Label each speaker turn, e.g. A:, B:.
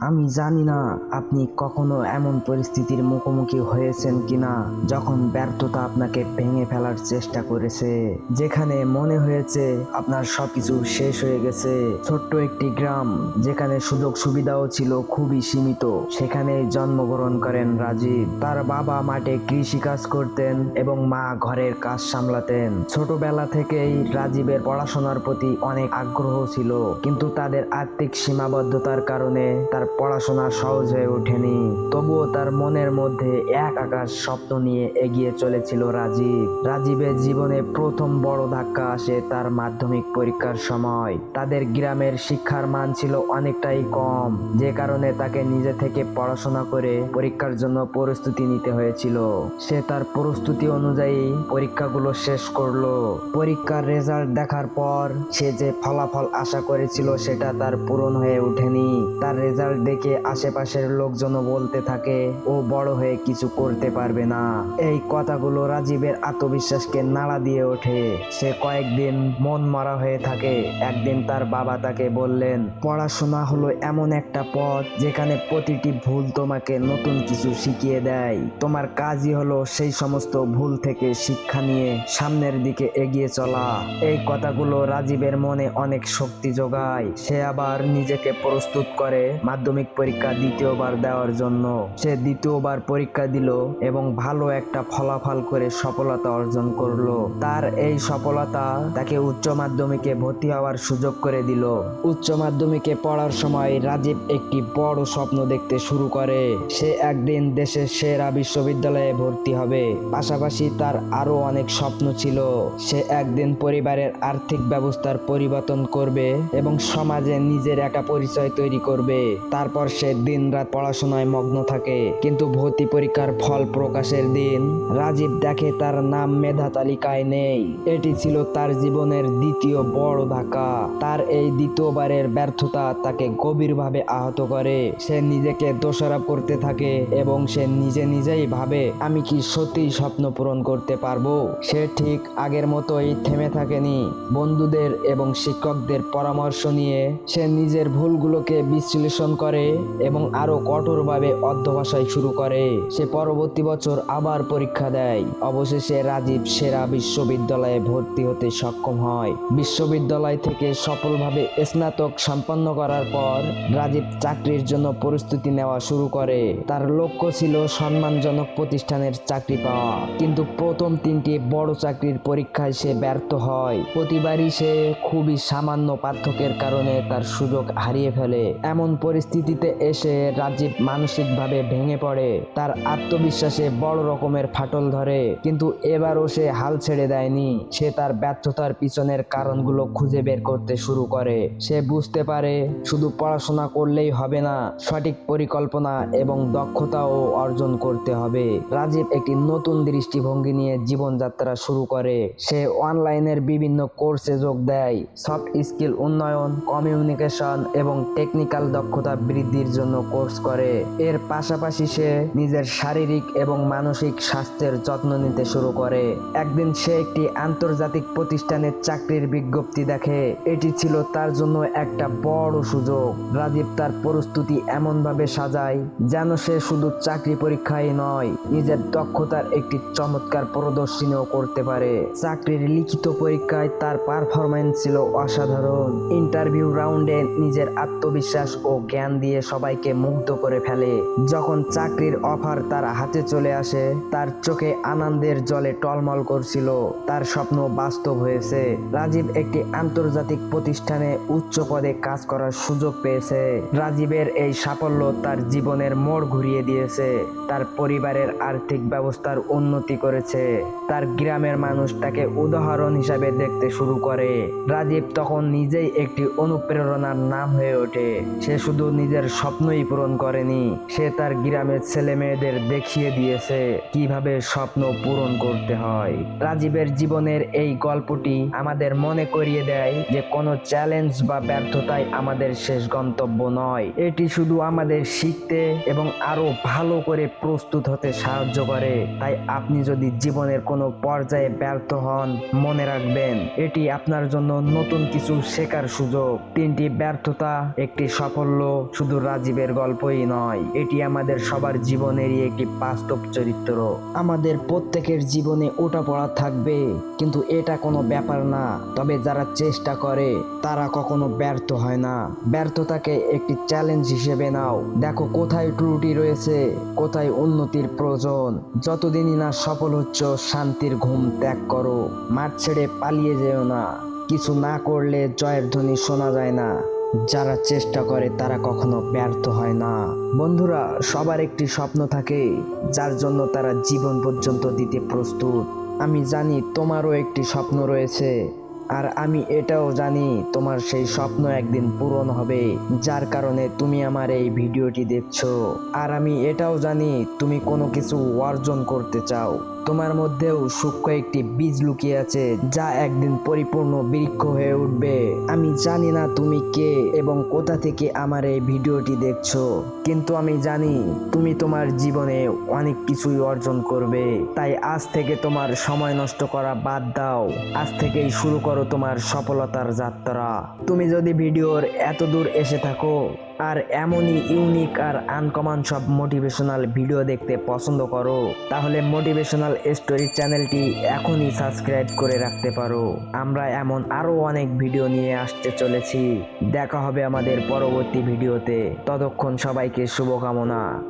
A: আমি জানি না আপনি কখনো এমন পরিস্থিতির মুখোমুখি হয়েছেন কিনা যখন ব্যর্থতা আপনাকে ভেঙে ফেলার চেষ্টা করেছে। যেখানে মনে হয়েছে আপনার সবকিছু শেষ হয়ে গেছে। ছোট্ট একটি গ্রাম যেখানে সুযোগ সুবিধাও ছিল খুবই সীমিত। সেখানে জন্মগ্রহণ করেন রাজীব। তার বাবা মাঠে কৃষি কাজ করতেন এবং মা ঘরের কাজ সামলাতেন। ছোটবেলা থেকেই রাজীবের পড়াশোনার প্রতি অনেক আগ্রহ ছিল। কিন্তু তাদের আর্থিক সীমাবদ্ধতার কারণে তার পড়াশোনা সহজ হয়ে ওঠেনি। তবুও তার মনের মধ্যে এক আকাশ স্বপ্ন নিয়ে এগিয়ে চলেছিল রাজীব রাজীবের জীবনে প্রথম বড় ধাক্কা আসে তার মাধ্যমিক পরীক্ষার সময়। তাদের গ্রামের শিক্ষার মান ছিল অনেকটাই কম, যে কারণে তাকে নিজে থেকে পড়াশোনা করে পরীক্ষার জন্য প্রস্তুতি নিতে হয়েছিল। সে তার প্রস্তুতি অনুযায়ী পরীক্ষাগুলো শেষ করল। পরীক্ষার রেজাল্ট দেখার পর সে যে ফলাফল আশা করেছিল সেটা তার পূরণ হয়ে ওঠেনি। তার রেজাল্ট দেখে আশেপাশের লোকজনও বলতে থাকে, ও বড় হয়ে কিছু করতে পারবে না। এই কথাগুলো রাজীবের আত্মবিশ্বাসকে নাড়া দিয়ে ওঠে। সে কয়েকদিন মন মারা হয়ে থাকে। একদিন তার বাবা তাকে বললেন, পড়াশোনা হলো এমন একটা পথ যেখানে প্রতিটি ভুল তোমাকে নতুন কিছু শিখিয়ে দেয়। তোমার কাজই হলো সেই সমস্ত ভুল থেকে শিক্ষা নিয়ে সামনের দিকে এগিয়ে চলা। এই কথাগুলো রাজীবের মনে অনেক শক্তি যোগায়। সে আবার নিজেকে প্রস্তুত করে মাধ্যমিক পরীক্ষা দ্বিতীয়বার দেওয়ার জন্য। সে দ্বিতীয়বার পরীক্ষা দিল এবং ভালো একটা ফলাফল করে সফলতা অর্জন করল। তার এই সফলতা তাকে উচ্চ মাধ্যমিকে ভর্তি হওয়ার সুযোগ করে দিল। উচ্চ মাধ্যমিকে পড়ার সময় রাজীব একটি বড় স্বপ্ন দেখতে শুরু করে। সে একদিন দেশের সেরা বিশ্ববিদ্যালয়ে ভর্তি হবে। পাশাপাশি তার আরও অনেক স্বপ্ন ছিল। সে একদিন পরিবারের আর্থিক ব্যবস্থার পরিবর্তন করবে এবং সমাজে নিজের একটা পরিচয় তৈরি করবে। তারপর সে দিনরাত পড়াশোনায় মগ্ন থাকে। কিন্তু ভর্তি পরীক্ষার ফল প্রকাশের দিন রাজীব দেখে তার নাম মেধা তালিকায় নেই। এটি ছিল তার জীবনের দ্বিতীয় বড় ধাক্কা। তার এই দ্বিতীয়বারের ব্যর্থতা তাকে গভীরভাবে আহত করে। সে নিজেকে দোষারোপ করতে থাকে এবং সে নিজে নিজেই ভাবে, আমি কি সত্যিই স্বপ্ন পূরণ করতে পারব? সে ঠিক আগের মতোই থেমে থাকেনি। বন্ধুদের এবং শিক্ষকদের পরামর্শ নিয়ে সে নিজের ভুলগুলোকে বিশ্লেষণ করে এবং আরও কঠোরভাবে অধ্যবসায় শুরু করে। সে পরবর্তী বছর আবার পরীক্ষা দেয়। অবশেষে রাজীব সেরা বিশ্ববিদ্যালয়ে ভর্তি হতে সক্ষম হয়। বিশ্ববিদ্যালয় থেকে সফলভাবে স্নাতক সম্পন্ন করার পর রাজীব চাকরির জন্য প্রস্তুতি নেওয়া শুরু করে। তার লক্ষ্য ছিল সম্মানজনক প্রতিষ্ঠানের চাকরি পাওয়া। কিন্তু প্রথম তিনটি বড় চাকরির পরীক্ষায় সে ব্যর্থ হয়। প্রতিবারই সে খুবই সামান্য পার্থক্যের কারণে তার সুযোগ হারিয়ে ফেলে। এমন পরিস্থিতিতে এসে রাজীব মানসিকভাবে ভেঙে পড়ে। তার আত্মবিশ্বাসে বড় রকমের ফাটল ধরে, কিন্তু এবারও সে হাল ছেড়ে দেয়নি। সে তার ব্যর্থতার পিছনের কারণগুলো খুঁজে বের করতে শুরু করে। সে বুঝতে পারে, শুধু পড়াশোনা করলেই হবে না, সঠিক পরিকল্পনা এবং দক্ষতাও অর্জন করতে হবে। রাজীব একটি নতুন দৃষ্টিভঙ্গি নিয়ে জীবনযাত্রা শুরু করে। সে অনলাইনের বিভিন্ন কোর্সে যোগ দেয়। সফট স্কিল উন্নয়ন, কমিউনিকেশন এবং টেকনিক্যাল দক্ষতা বৃদ্ধির জন্য কোর্স করে। এর পাশাপাশি সে নিজের শারীরিক এবং মানসিক স্বাস্থ্যের যত্ন নিতে শুরু করে। একদিন সে একটি আন্তর্জাতিক প্রতিষ্ঠানের চাকরির বিজ্ঞপ্তি দেখে। এটি ছিল তার জন্য একটা বড় সুযোগ। রাজীব তার প্রস্তুতি এমনভাবে সাজায় যেন সে শুধু চাকরি পরীক্ষায় নয়, নিজের দক্ষতার একটি চমৎকার প্রদর্শনীও করতে পারে। চাকরির লিখিত পরীক্ষায় তার পারফরমেন্স ছিল অসাধারণ। ইন্টারভিউ রাউন্ডে নিজের আত্মবিশ্বাস ও জ্ঞান দিয়ে সবাইকে মুগ্ধ করে ফেলে। যখন চাকরির অফার তার হাতে চলে আসে, তার চোখে আনন্দের জলে টলমল করছিল। তার স্বপ্ন বাস্তব হয়েছে। রাজীব একটি আন্তর্জাতিক প্রতিষ্ঠানে উচ্চ পদে কাজ করার সুযোগ পেয়েছে। রাজীবের এই সাফল্য তার জীবনের মোড় ঘুরিয়ে দিয়েছে। তার পরিবারের আর্থিক ব্যবস্থার উন্নতি করেছে। তার গ্রামের মানুষ তাকে উদাহরণ হিসাবে দেখতে শুরু করে। রাজীব তখন নিজেই একটি অনুপ্রেরণার নাম হয়ে ওঠে। সে শুধু নিজের স্বপ্নই পূরণ করেনি। সে তার গ্রামের ছেলে মেয়েদের দেখিয়ে দিয়েছে কীভাবে স্বপ্ন পূরণ করতে হয়। রাজীবের জীবনের এই গল্পটি আমাদের মনে করিয়ে দেয় যে কোনো চ্যালেঞ্জ বা ব্যর্থতাই আমাদের শেষ গন্তব্য নয়। এটি শুধু আমাদের শিখতে এবং আরও ভালো করে প্রস্তুত হতে সাহায্য করে। তাই আপনি যদি জীবনের কোনো পর্যায়ে ব্যর্থ হন, মনে রাখবেন এটি আপনার জন্য নতুন কিছু শেখার সুযোগ। তিনটি ব্যর্থতা, একটি সাফল্য শুধু রাজীবের গল্পই নয়, এটি আমাদের সবার জীবনেরই একটি বাস্তব চরিত্র। আমাদের প্রত্যেকের জীবনে ওটা পড়া থাকবে, কিন্তু এটা কোনো ব্যাপার না। তবে যারা চেষ্টা করে, তারা কখনো ব্যর্থ হয় না। ব্যর্থতাকে একটি চ্যালেঞ্জ হিসেবে নাও। দেখো কোথায় ত্রুটি রয়েছে, কোথায় উন্নতির প্রয়োজন। যতদিনই না সফল হচ্ছ, শান্তির ঘুম ত্যাগ করো। মাঠ ছেড়ে পালিয়ে যেও না। কিছু না করলে জয়ের ধ্বনি শোনা যায় না। যারা চেষ্টা করে, তারা কখনো ব্যর্থ হয় না। বন্ধুরা, সবার একটি স্বপ্ন থাকে, যার জন্য তারা জীবন পর্যন্ত দিতে প্রস্তুত। আমি জানি তোমারও একটি স্বপ্ন রয়েছে, আর আমি এটাও জানি তোমার সেই স্বপ্ন একদিন পূরণ হবে, যার কারণে তুমি আমার এই ভিডিওটি দেখছ। আর আমি এটাও জানি তুমি কোনো কিছু অর্জন করতে চাও। তোমার মধ্যেও সূক্ষ্ম একটি বীজ লুকিয়ে আছে, যা একদিন পরিপূর্ণ বৃক্ষ হয়ে উঠবে। আমি জানি না তুমি কে এবং কোথা থেকে আমার এই ভিডিওটি দেখছ, কিন্তু আমি জানি তুমি তোমার জীবনে অনেক কিছুই অর্জন করবে। তাই আজ থেকে তোমার সময় নষ্ট করা বাদ দাও। আজ থেকেই শুরু করো তোমার সফলতার যাত্রা। তুমি যদি ভিডিওর এত দূর এসে থাকো আর এমনই ইউনিক আর আনকমন সব মোটিভেশনাল ভিডিও দেখতে পছন্দ করো। তাহলে মোটিভেশনাল স্টোরি চ্যানেলটি এখনই সাবস্ক্রাইব করে রাখতে পারো। আমরা এমন আরও অনেক ভিডিও নিয়ে আসতে চলেছি। দেখা হবে আমাদের পরবর্তী ভিডিওতে ততক্ষণ সবাইকে শুভকামনা।